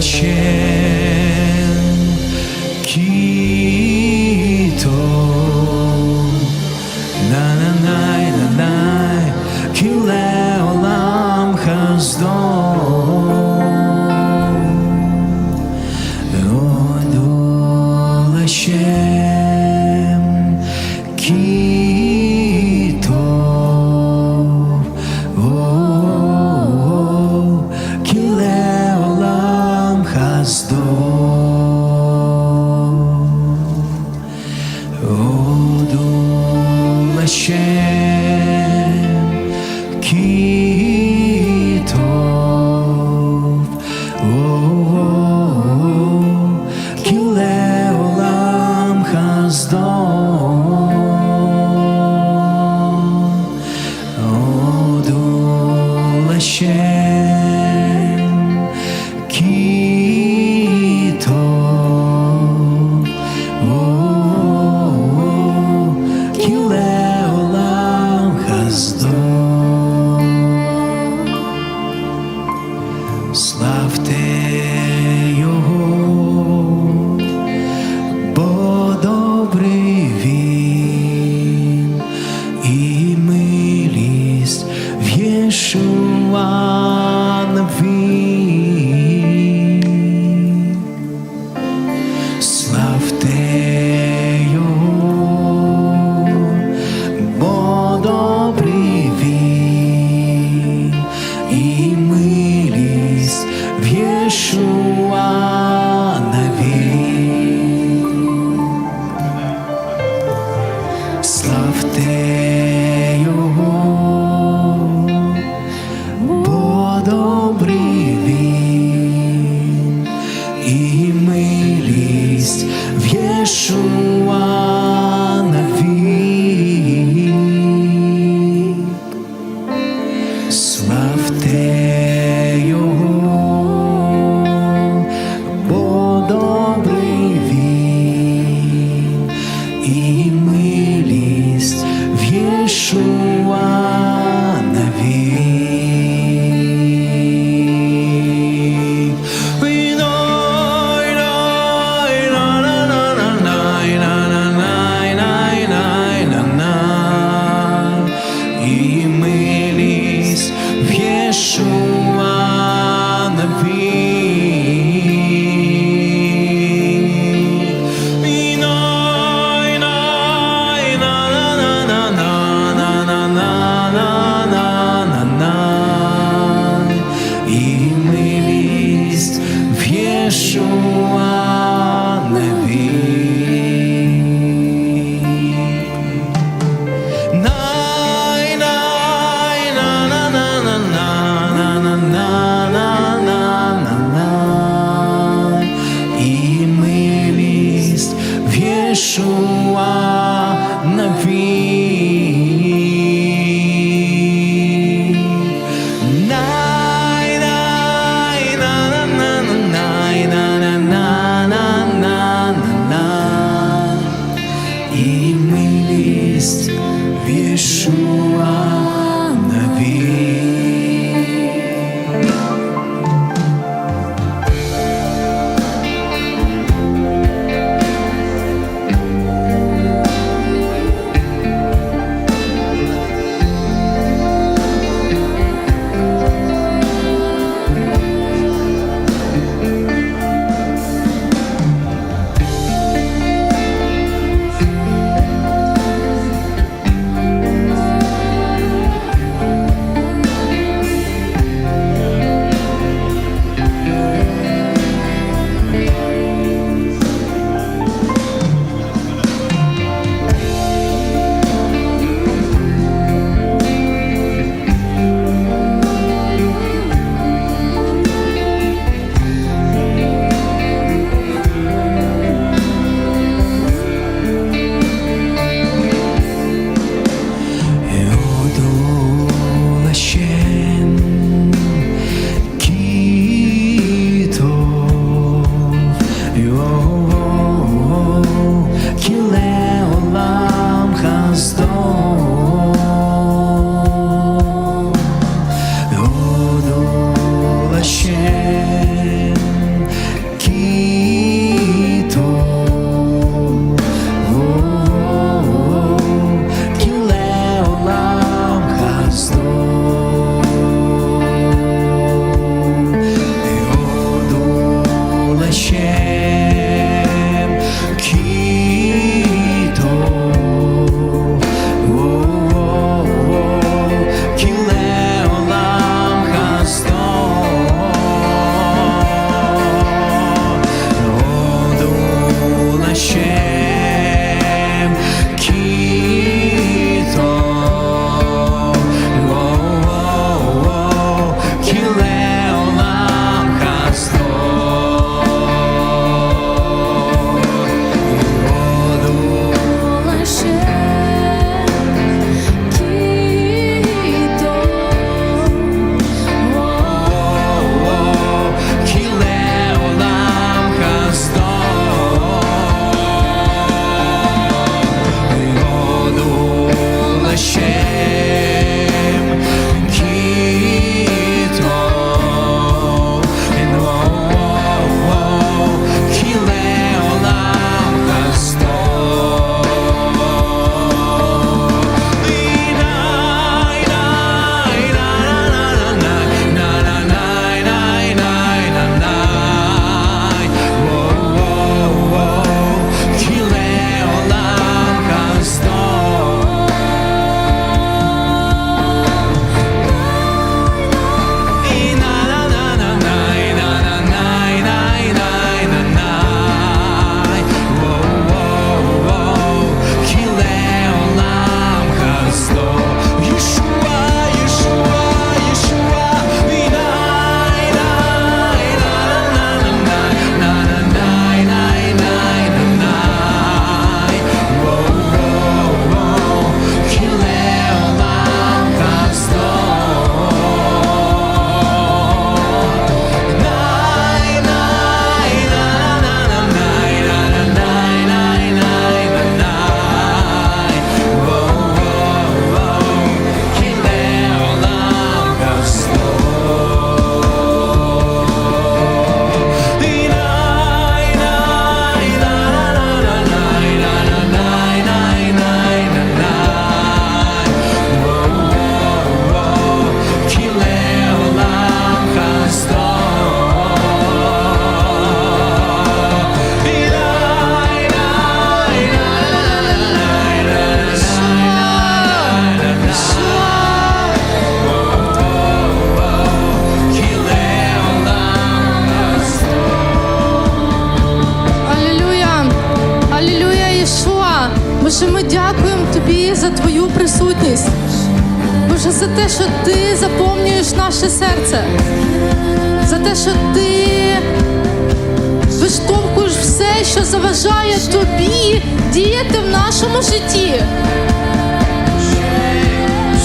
些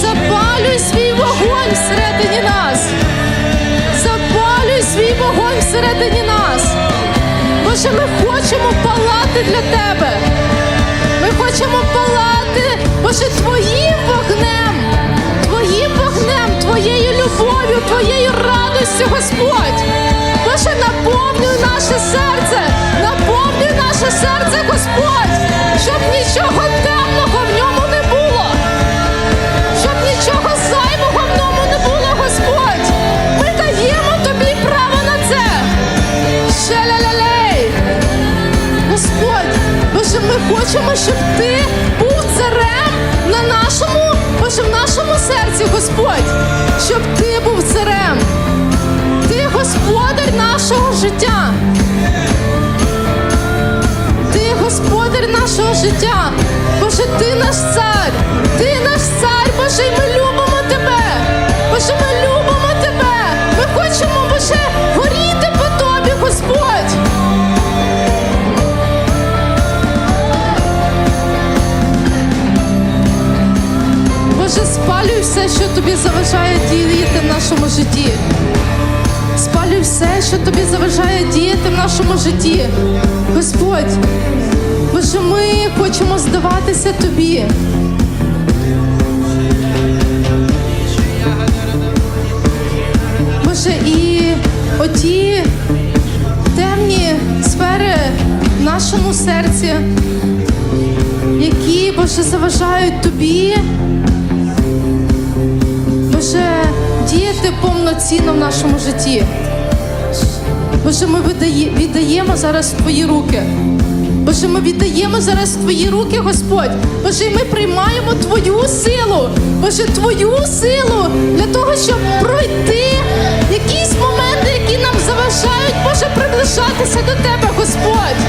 Запалюй свій вогонь всередині нас. Запалюй свій вогонь всередині нас. Боже, ми хочемо палати для тебе. Ми хочемо палати, Боже, твоїм вогнем, твоїм вогнем, твоєю любов'ю, твоєю радістю, Господь. Боже, наповнюй наше серце, наше серце, Господь, щоб нічого темного в ньому не було щоб нічого зайвого в ньому не було, Господь. Ми даємо тобі право на це. Шелелелей. Господь, Боже, ми хочемо, щоб ти був царем на нашому, Боже, в нашому серці, Господь, щоб ти був царем. Ти господар нашого життя. Господар нашого життя. Боже, ти наш цар, ти наш цар, Боже, і ми любимо тебе. Боже, ми любимо тебе. Ми хочемо, Боже, горіти по тобі, Господь. Боже, спалюй все, що тобі заважає діяти в нашому житті. Спалюй все, що тобі заважає діяти в нашому житті. Господь, Боже, ми хочемо здаватися тобі. Боже, і оті темні сфери в нашому серці, які, Боже, заважають тобі. Діяти повноцінно в нашому житті. Боже, ми віддаємо зараз Твої руки. Боже, ми віддаємо зараз Твої руки, Господь. Боже, ми приймаємо Твою силу. Боже, Твою силу для того, щоб пройти якісь моменти, які нам заважають, Боже, приближатися до Тебе, Господь.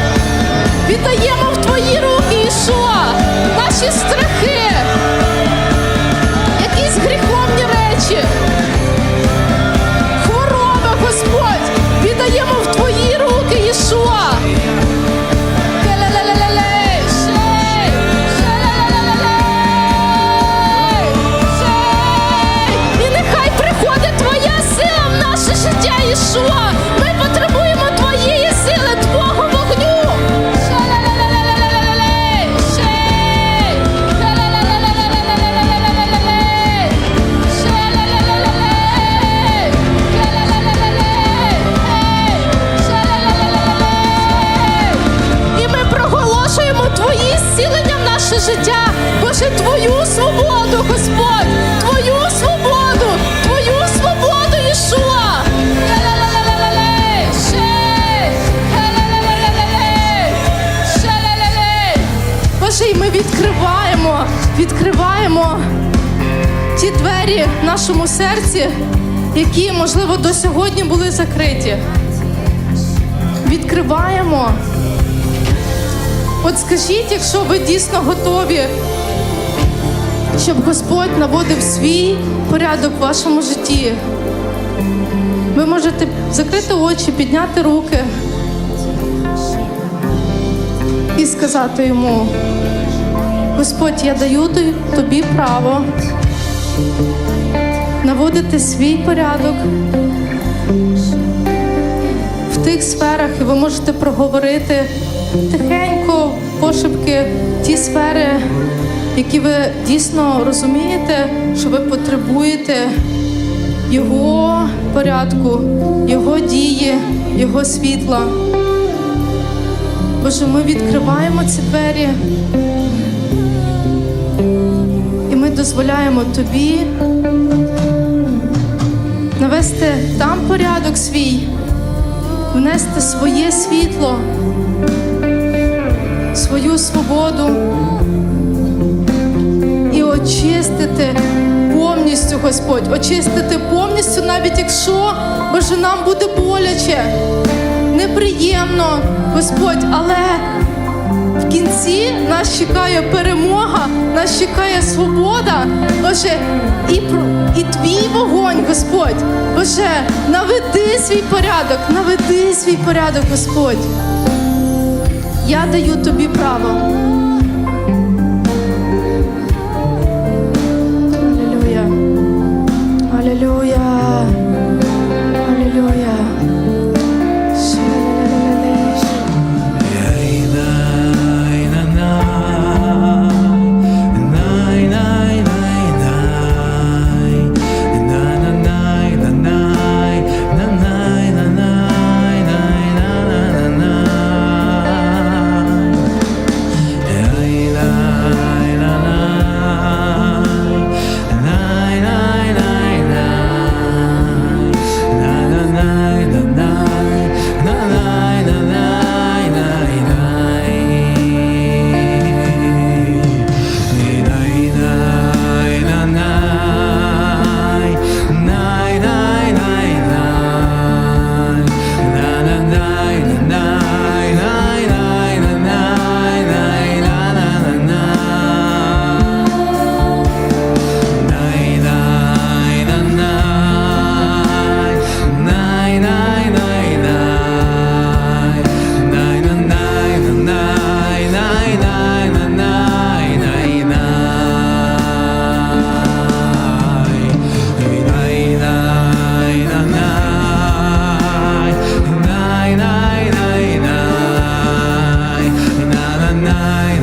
Віддаємо в Твої руки, Ішуа, наші страхи, якісь гріховні речі. Серці, які, можливо, до сьогодні були закриті. Відкриваємо. От скажіть, якщо ви дійсно готові, щоб Господь наводив свій порядок в вашому житті. Ви можете закрити очі, підняти руки і сказати йому: Господь, я даю тобі право наводити свій порядок в тих сферах, і ви можете проговорити тихенько, пошепки ті сфери, які ви дійсно розумієте, що ви потребуєте Його порядку, Його дії, Його світла. Боже, ми відкриваємо ці двері. Дозволяємо тобі навести там порядок свій, внести своє світло, свою свободу і очистити повністю, Господь, очистити повністю, навіть якщо Боже, нам буде боляче, неприємно, Господь, але в кінці нас чекає перемога, нас чекає свобода. Боже, і, і твій вогонь, Господь. Боже, наведи свій порядок, наведи свій порядок, Господь. Я даю тобі право.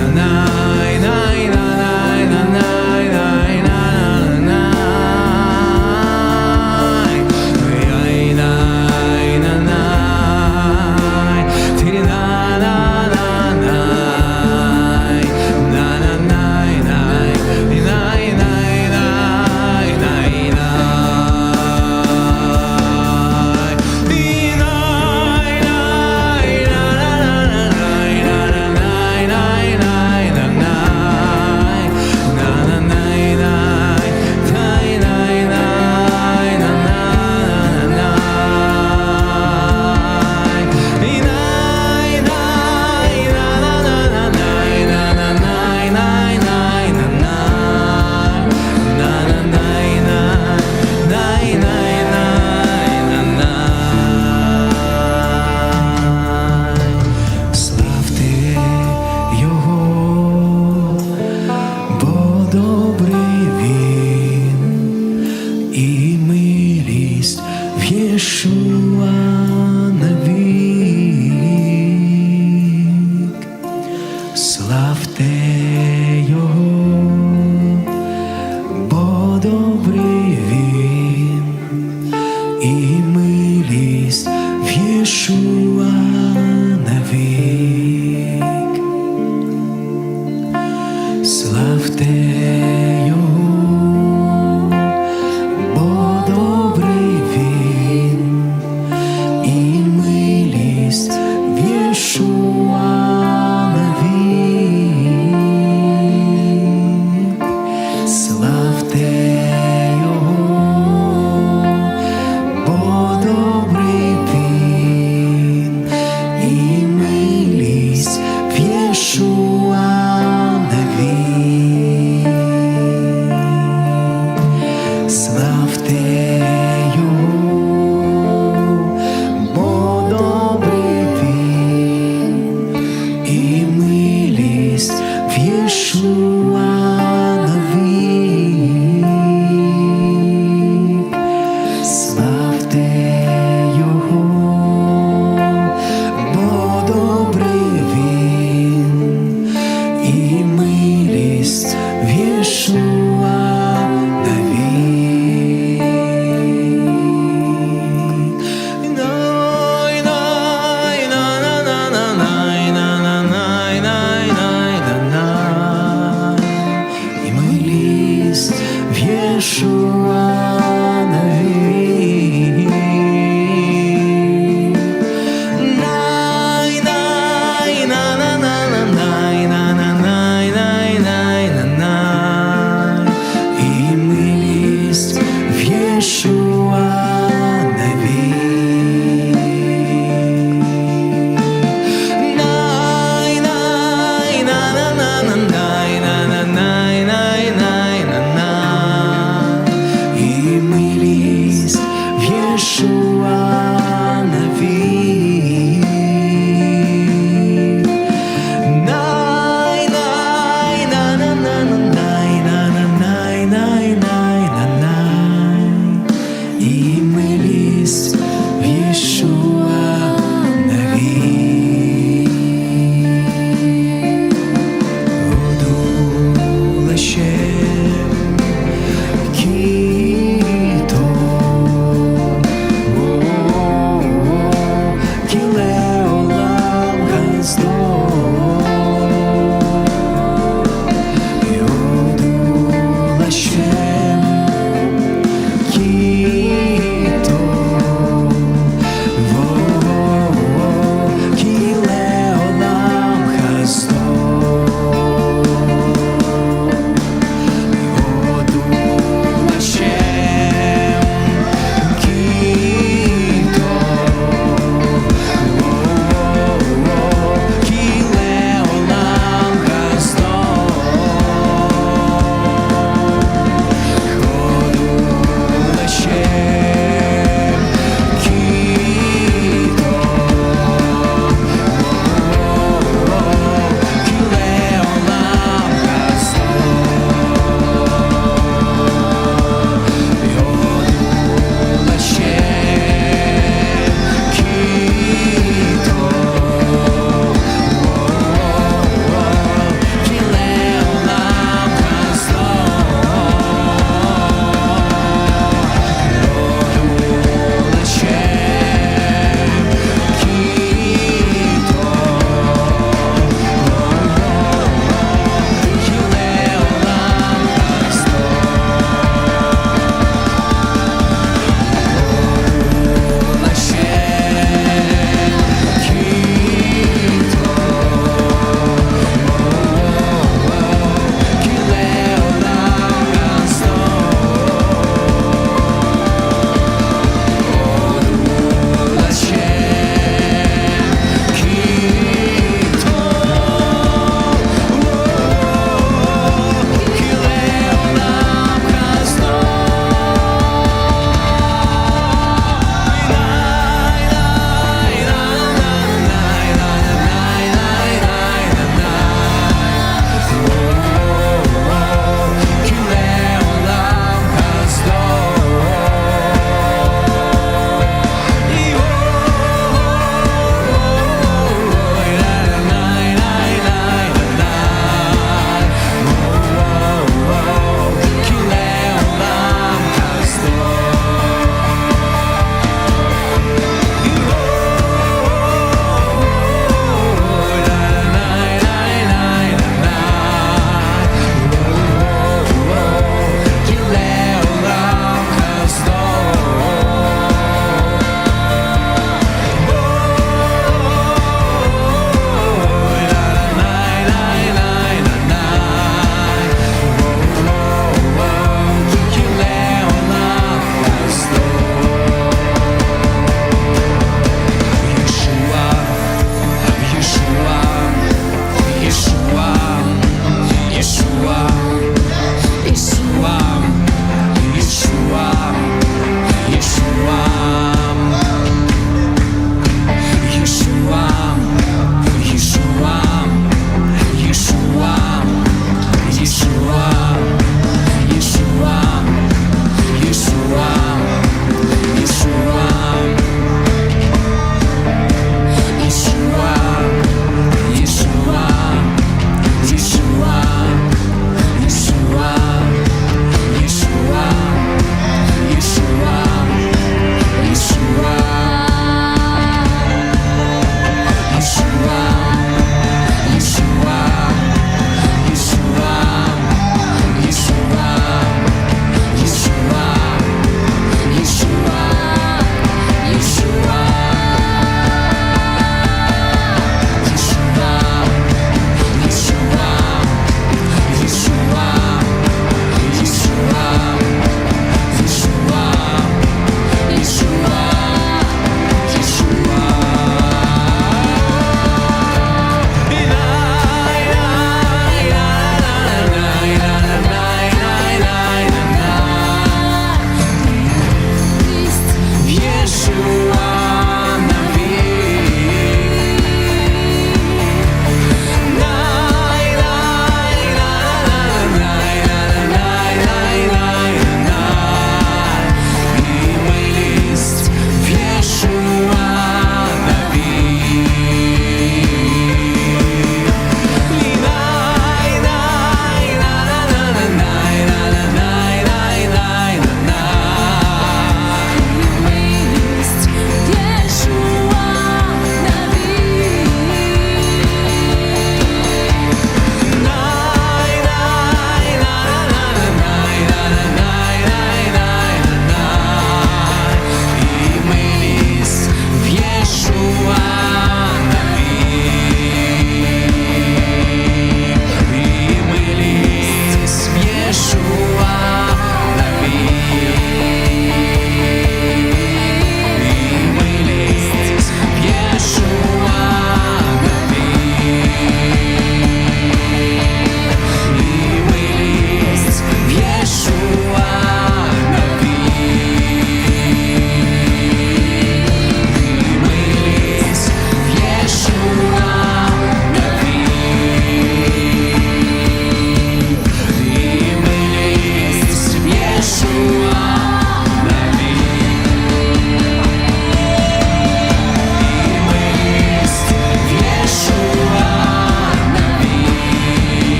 на на